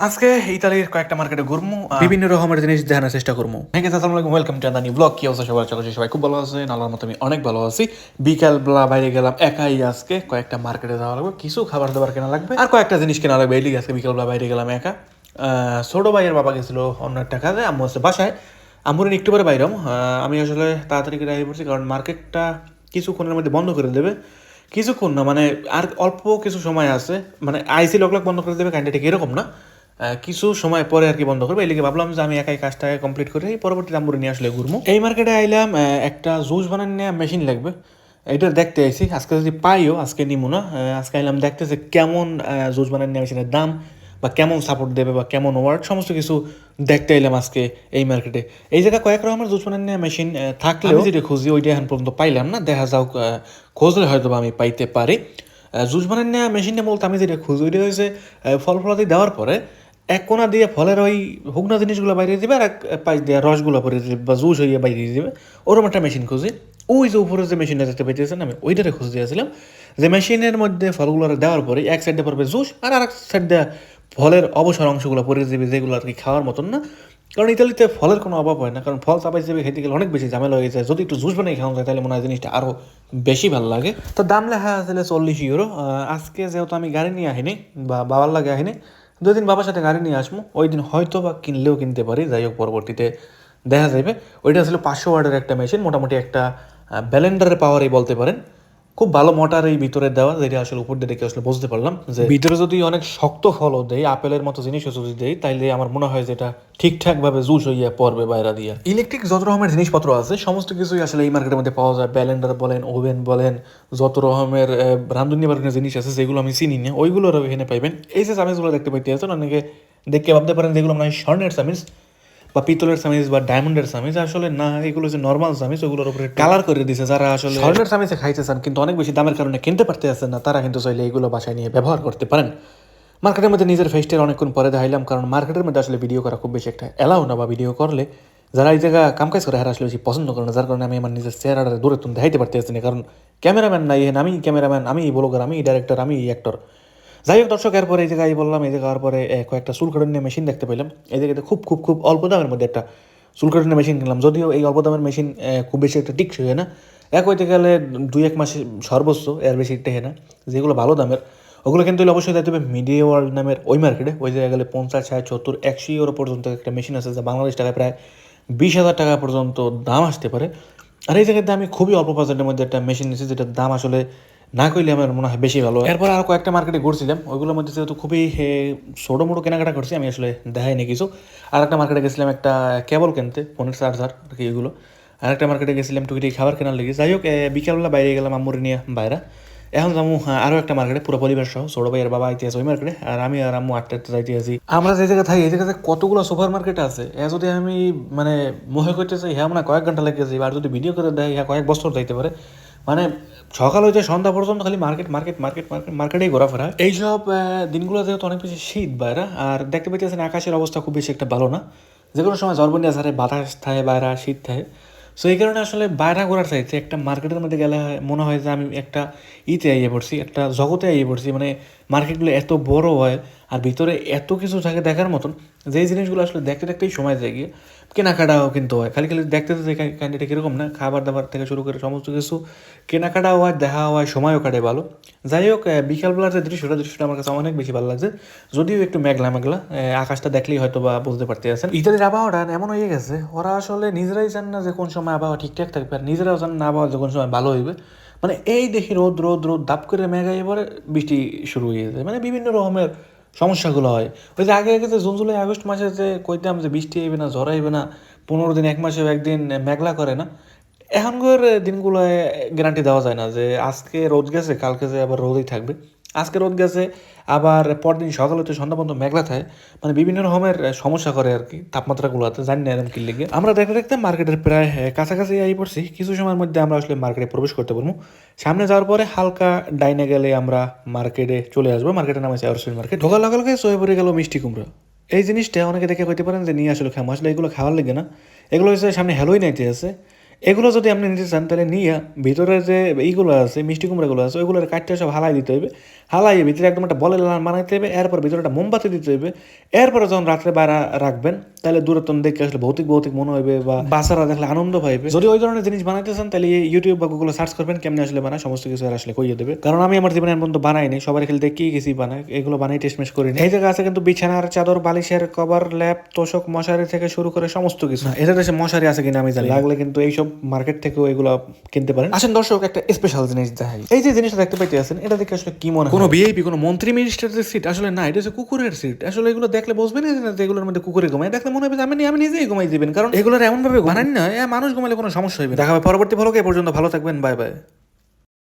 আজকে ইতালির কয়েকটা মার্কেটে ঘুরমু বিভিন্ন রকমের জিনিস দেখানোর চেষ্টা করব হ্যাঁ আসসালামু আলাইকুম ওয়েলকাম টু আদানি ব্লগ কি অবস্থা সবার? আশা করছি সবাই খুব ভালো আছে আল্লাহর মতো আমি অনেক ভালো আছি। বিকাল বেলা বাইরে গেলাম একাই আজকে কয়েকটা মার্কেটে যাওয়া লাগবে। কিছু খাবার দাবার কেনা লাগবে। আর কয়েকটা জিনিস কেনা লাগবে। এই আজকে বিকাল বেলা বাইরে গেলাম একা। ছোট ভাইয়ের বাবা গেছিল অন্য একটা কাজে আম্মু আছে বাসায়। আম্মুর একটু পরে বাইরম আমি আসলে তাড়াতাড়ি করে পড়ছি কারণ মার্কেটটা কিছুক্ষণের মধ্যে বন্ধ করে দেবে। কিছুক্ষণ না মানে আর অল্প কিছু সময় আছে। মানে আইসি লক লক বন্ধ করে দেবে কাইন্ডটা ঠিক এরকম না। কিছু সময় পরে আর কি বন্ধ করবে। এই ভাবলাম যে আমি একাই কাজটা কমপ্লিট করে পরবর্তী দাম্বুরে নিয়ে আসলে ঘুরবো এই মার্কেটে আইলাম একটা জুস বানান নেওয়া মেশিন লাগবে। এটা দেখতে আইছি, আজকে যদি পাইও, আজকে নিমু না। আজকে আইলাম দেখতে যে কেমন জুস বানান নেওয়া মেশিনের দাম, বা কেমন সাপোর্ট দেবে, বা কেমন ওয়ার্ড সমস্ত কিছু দেখতে এলাম আজকে এই মার্কেটে এই জায়গায় কয়েক রকমের জুস বানান নেওয়া মেশিন থাকলে আমি যেটা খুঁজি, ওইটা এখন পর্যন্ত পাইলাম না। দেখা যাও খুঁজলে হয়তো আমি পাইতে পারি। জুস বানান নেওয়া মেশিনটা বলতে আমি যেটা খুঁজি, ওইটা হয়েছে ফল ফলাদি দেওয়ার পরে এক কোনা দিয়ে ফলের ওই হুগনা জিনিসগুলো বাইরে দিবে আর এক পাশ দিয়ে রসগুলো পরে দিবে বা জুস হইয়ে বাইরে দিবে। ওরকম একটা মেশিন খুঁজি। ওই যে উপরে যে মেশিনটা দেখতে পাইতেছেন, আমি ওইটারে খুঁজে দিয়েছিলাম। যে মেশিনের মধ্যে ফলগুলো দেওয়ার পরে এক সাইডে পড়বে জুস আর আরেক সাইড দিয়ে ফলের অবসর অংশগুলো পরে দিবে, যেগুলো আর কি খাওয়ার মতন না। কারণ ইতালিতে ফলের কোনো অভাব হয় না, কারণ ফল চাপাই যাবে খেতে গেলে অনেক বেশি ঝামেলা হয়ে যায়। যদি একটু জুস বানিয়ে খাওয়া যায়, তাহলে মনে হয় জিনিসটা আরও বেশি ভালো লাগে। তো দাম লেখা আসলে চল্লিশ ইউরো আজকে যেহেতু আমি গাড়ি নিয়ে আহিনি বা বাবার লাগে আহিনি দুই দিন বাবার সাথে গাড়ি নিয়ে আসব ওই দিন হয়তো বা কিনলেও কিনতে পারি, যাই হোক পরবর্তীতে দেখা যাবে ওইটা আসলে পাঁচশো ওয়ার্ডের একটা মেশিন মোটামুটি একটা ব্যালেন্ডারের পাওয়ারই বলতে পারেন। খুব ভালো মোটর এই ভিতরে দেওয়া যেটা আসলে উপর দিয়ে দেখে আসলে বুঝতে পারলাম যে ভিতরে যদি অনেক শক্ত ফলও দেয় আপেলের মতো জিনিসও যদি দেয় তাইলে আমার মনে হয় যে এটা ঠিকঠাক ভাবে জুস হইয়া পড়বে বাইরা দিয়া। ইলেকট্রিক যত রকমের জিনিসপত্র আছে সমস্ত কিছুই আসলে এই মার্কেটের মধ্যে পাওয়া যায়। ব্যালেন্ডার বলেন ওভেন বলেন যত রকমের আহ, রান্ধুনি বার্গনের জিনিস আছে যেগুলো আমি চিনি না ওইগুলো এখানে পাইবেন। এই যে চামিচগুলো দেখতে পাইতে আছেন অনেকে দেখে ভাবতে পারেন যেগুলো মানে স্বর্ণের চামিচ। বা পিতলের সামিজ বা ডায়মন্ডের সামিজ আসলে না এগুলো যে নর্মাল সামিজ ওগুলোর উপরে কালার করে দিছে যারা আসলে স্বর্ণের চামিচে খাইতে চান কিন্তু অনেক বেশি দামের কারণে কিনতে পারতে আছেন না তারা কিন্তু চাইলে এগুলো বাসায় নিয়ে ব্যবহার করতে পারেন। মার্কেটের মধ্যে নিজের ফেস্টের অনেকক্ষণ পরে দেখাইলাম কারণ মার্কেটের মধ্যে আসলে ভিডিও করা খুব বেশি একটা এলাও না বা ভিডিও করলে যারা এই জায়গা কামকাজ করে হারা আসলে বেশি পছন্দ করে না যার কারণে আমি আমার নিজের চেহারাটা দূরে তুমি দেখাইতে পারতে না কারণ ক্যামেরাম্যান নাই এখানে আমি ক্যামেরাম্যান আমি ব্লগার আমি ডাইরেক্টর আমি অ্যাক্টর যাই হোক দর্শক, এরপরে এই জায়গায় বললাম, এই জায়গার পরে কয়েকটা চুল মেশিন দেখতে পেলাম। এই জায়গাতে খুব খুব খুব অল্প দামের মধ্যে একটা চুল কাটানোর মেশিন কিনলাম। যদিও এই অল্প দামের মেশিন খুব বেশি একটা টিকসই হয় না। এক হইতে গেলে দুই, এক মাসে সর্বোচ্চ, এর বেশি টেহে না। যেগুলো ভালো দামের, ওগুলো কিন্তু অবশ্যই দেখতে হবে মিডিয়া ওয়ার্ল্ড নামের ওই মার্কেটে ওই জায়গায় গেলে পঞ্চাশ, ষাট, সত্তর, একশো ইউরো পর্যন্ত একটা মেশিন আছে, যা বাংলাদেশ টাকায় প্রায় বিশ হাজার টাকা পর্যন্ত দাম আসতে পারে। আর এই জায়গাতে আমি খুবই অল্প বাজেটের মধ্যে একটা মেশিন নিয়েছি, যেটার দাম আসলে না করলে আমার মনে হয় বেশি ভালো এরপর আর কয়েকটা মার্কেটে ঘুরছিলাম, ওইগুলোর মধ্যে যেহেতু খুবই ছোটো মোটো কেনাকাটা করছি, আমি আসলে দেখাইনি কিছু। আর একটা মার্কেটে গেছিলাম একটা কেবল কিনতে ফোনের চার্জার আর কি এগুলো। আর একটা মার্কেটে গেছিলাম টুকিটি খাবার কেনার লেগে। যাই হোক বিকালবেলা বাইরে গেলাম আম্মুরে নিয়ে বাইরা। এখন যাব আরও একটা মার্কেটে পুরো পরিবার সহ, ছোটো ভাইয়ের বাবা আইতে আছে ওই মার্কেটে আর আমি আর আম্মু আটটা আটটা যাইতে আছি। আমরা যে জায়গায় থাকি, এই জায়গাতে কতগুলো সুপার মার্কেট আছে? এ যদি আমি মানে মনে করতে চাই হ্যাঁ মানে কয়েক ঘণ্টা লেগে যাই আর যদি ভিডিও করে দেয় হ্যাঁ কয়েক বছর যাইতে পারে। মানে সকাল হইতে সন্ধ্যা পর্যন্ত খালি মার্কেট মার্কেট মার্কেট মার্কেট মার্কেটেই ঘোরাফেরা। এইসব দিনগুলোতে দিনগুলো যেহেতু অনেক বেশি শীত বাইরা। আর দেখতে পাইতেছেন আকাশের অবস্থা খুব বেশি একটা ভালো না। যে কোনো সময় জর্বনিয়া আসারে বাতাস থাকে বাইরা, শীত থাকে সো এই কারণে আসলে বাইরা ঘোরার চাইতে একটা মার্কেটের মধ্যে গেলে মনে হয় যে আমি একটা ইতে আইয়ে পড়ছি, একটা জগতে আইয়ে পড়ছি। মানে মার্কেটগুলো এত বড় হয় আর ভিতরে এত কিছু থাকে দেখার মতন যে জিনিসগুলো আসলে দেখতে দেখতেই সময় যায় গিয়ে। কেনাকাটাও কিন্তু হয়, খালি খালি দেখতে তো ক্যান্ডিডেট কীরকম না, খাবার দাবার থেকে শুরু করে সমস্ত কিছু কেনাকাটাও হয় দেখা হয়, সময়ও কাটে ভালো। যাই হোক বিকালবেলার যে দৃশ্যটা দৃশ্যটা আমার কাছে অনেক বেশি ভালো লাগছে। যদিও একটু মেঘলা মেঘলা আকাশটা দেখলেই হয়তো বা বুঝতে পারতে আছেন ইতালির আবহাওয়াটা এমন হয়ে গেছে, ওরা আসলে নিজেরাই জান না যে কোন সময় আবহাওয়া ঠিকঠাক থাকবে, আর নিজেরাও জান না আবহাওয়া যে কোন সময় ভালো হইবে। মানে এই দেখি রোদ রোদ রোদ দাপ করে মেঘাই এবারে বৃষ্টি শুরু হয়ে যায়। মানে বিভিন্ন রকমের সমস্যাগুলো হয়। ওই যে আগে আগে যে জুন, জুলাই, আগস্ট মাসে যে কইতাম যে বৃষ্টি হইবে না, ঝড় হইবে না, পনেরো দিন, এক মাসে একদিন মেঘলা করে না, এখনকার দিনগুলো গ্যারান্টি দেওয়া যায় না যে আজকে রোদ গেছে, কালকে যে আবার রোদই থাকবে। আজকে রোদ গেছে, আবার পরদিন সকালে তো সন্ধ্যা পর্যন্ত মেঘলা থাকে মানে বিভিন্ন রকমের সমস্যা করে আর কি, তাপমাত্রাগুলোতে, জানি না এরকম কি লেগে। আমরা দেখতে দেখতে মার্কেটের প্রায় কাছাকাছি আই পড়ছি, কিছু সময়ের মধ্যে আমরা আসলে মার্কেটে প্রবেশ করতে পারব। সামনে যাওয়ার পরে হালকা ডাইনে গেলে আমরা মার্কেটে চলে আসব, মার্কেটের নাম আছে আরসুল মার্কেট। ঢোকার লগে লগে সয়ে পড়ে গেল মিষ্টি কুমড়া। এই জিনিসটা অনেকে দেখে কইতে পারেন যে, নিয়ে আসলে খাম আসলে এগুলো খাওয়ার লাগে না। এগুলো হচ্ছে সামনে হ্যালোই নাইতে আছে এগুলো যদি আপনি নিতে চান তাহলে নিয়ে ভিতরে যে এইগুলো আছে মিষ্টি কুমড়াগুলো আছে ওইগুলোর কাটতে সব হালাই দিতে হবে। হালাই ভিতরে একদম একটা বলে লাল বানাইতে হবে এরপর ভিতরে একটা মোমবাতি দিতে হবে। এরপরে যখন রাত্রে বাইরে রাখবেন তাহলে দূরত্ব দেখে আসলে ভৌতিক ভৌতিক মনে হবে বা বাচ্চারা দেখলে আনন্দ পাইবে। যদি ওই ধরনের জিনিস বানাইতে চান তাহলে ইউটিউব বা গুগলে সার্চ করবেন কেমনি আসলে বানায় সমস্ত কিছু আসলে কইয়ে দেবে। কারণ আমি আমার জীবনে এর পর্যন্ত বানাইনি সবার খেলে দেখি গেছি বানাই এগুলো বানাই টেস্টমেশ করিনি এই জায়গা আছে কিন্তু বিছানার চাদর বালিশের কভার ল্যাপ তোষক মশারি থেকে শুরু করে সমস্ত কিছু। এটা দেশে মশারি আছে কিনা আমি জানি লাগলে কিন্তু এইসব মার্কেট থেকেও এগুলো কিনতে পারেন। আসেন দর্শক একটা স্পেশাল জিনিস দেখাই। এই যে জিনিসটা দেখতে পাইতে আছেন এটা দেখে আসলে কি মনে হয়? কোনো বিএপি কোনো মন্ত্রী মিনিস্টারের সিট আসলে না এটা হচ্ছে কুকুরের সিট আসলে এগুলো দেখলে বসবে না যে এগুলোর মধ্যে কুকুরে ঘুমায়। দেখলে মনে হবে আমি আমি নিজেই ঘুমাই দিবেন কারণ এগুলোর এমন ভাবে বানান না মানুষ ঘুমালে কোনো সমস্যা হবে। দেখা হবে পরবর্তী ভালো এ পর্যন্ত ভালো থাকবেন বাই বাই।